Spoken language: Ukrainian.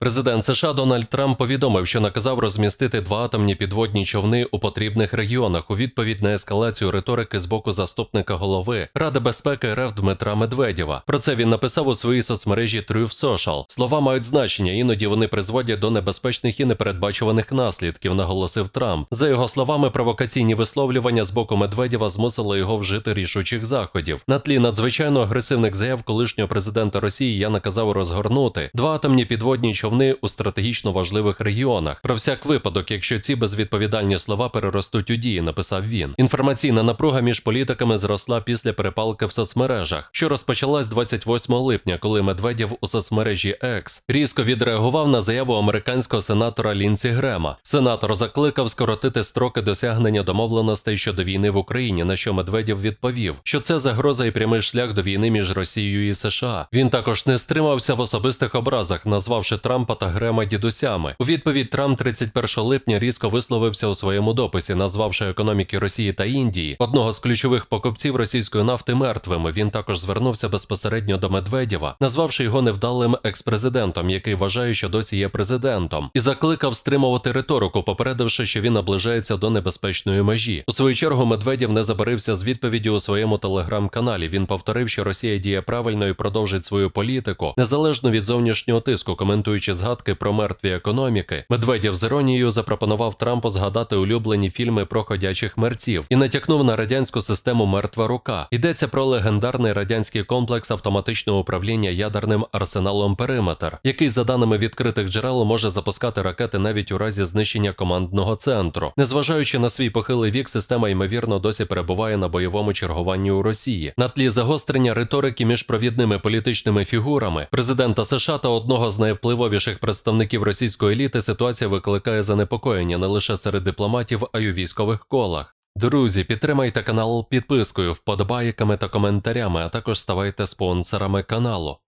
Президент США Дональд Трамп повідомив, що наказав розмістити два атомні підводні човни у потрібних регіонах у відповідь на ескалацію риторики з боку заступника голови Ради безпеки РФ Дмитра Медведєва. Про це він написав у своїй соцмережі Truth Social. Слова мають значення, іноді вони призводять до небезпечних і непередбачуваних наслідків, наголосив Трамп. За його словами, провокаційні висловлювання з боку Медведєва змусили його вжити рішучих заходів. На тлі надзвичайно агресивних заяв колишнього президента Росії я наказав розгорнути два атомні підводні човни у стратегічно важливих регіонах. Про всяк випадок, якщо ці безвідповідальні слова переростуть у дії, написав він. Інформаційна напруга між політиками зросла після перепалки в соцмережах, що розпочалась 28 липня, коли Медведєв у соцмережі X різко відреагував на заяву американського сенатора Лінсі Грема. Сенатор закликав скоротити строки досягнення домовленостей щодо війни в Україні, на що Медведєв відповів, що це загроза і прямий шлях до війни між Росією і США. Він також не стримався в особистих образах, назвавши Трампа та Грема дідусями. У відповідь Трамп 31 липня різко висловився у своєму дописі, назвавши економіки Росії та Індії одного з ключових покупців російської нафти мертвими. Він також звернувся безпосередньо до Медведєва, назвавши його невдалим експрезидентом, який вважає, що досі є президентом, і закликав стримувати риторику, попередивши, що він наближається до небезпечної межі. У свою чергу Медведєв не забарився з відповіддю у своєму телеграм-каналі. Він повторив, що Росія діє правильно і продовжить свою політику незалежно від зовнішнього тиску, коментуючи згадки про мертві економіки. Медведєв з іронією запропонував Трампу згадати улюблені фільми про ходячих мерців і натякнув на радянську систему мертва рука. Йдеться про легендарний радянський комплекс автоматичного управління ядерним арсеналом Периметр, який, за даними відкритих джерел, може запускати ракети навіть у разі знищення командного центру. Незважаючи на свій похилий вік, система ймовірно досі перебуває на бойовому чергуванні у Росії. На тлі загострення риторики між провідними політичними фігурами президента США та одного з найвпливовіших представників російської еліти ситуація викликає занепокоєння не лише серед дипломатів, а й у військових колах. Друзі, підтримайте канал підпискою, вподобайками та коментарями, а також ставайте спонсорами каналу.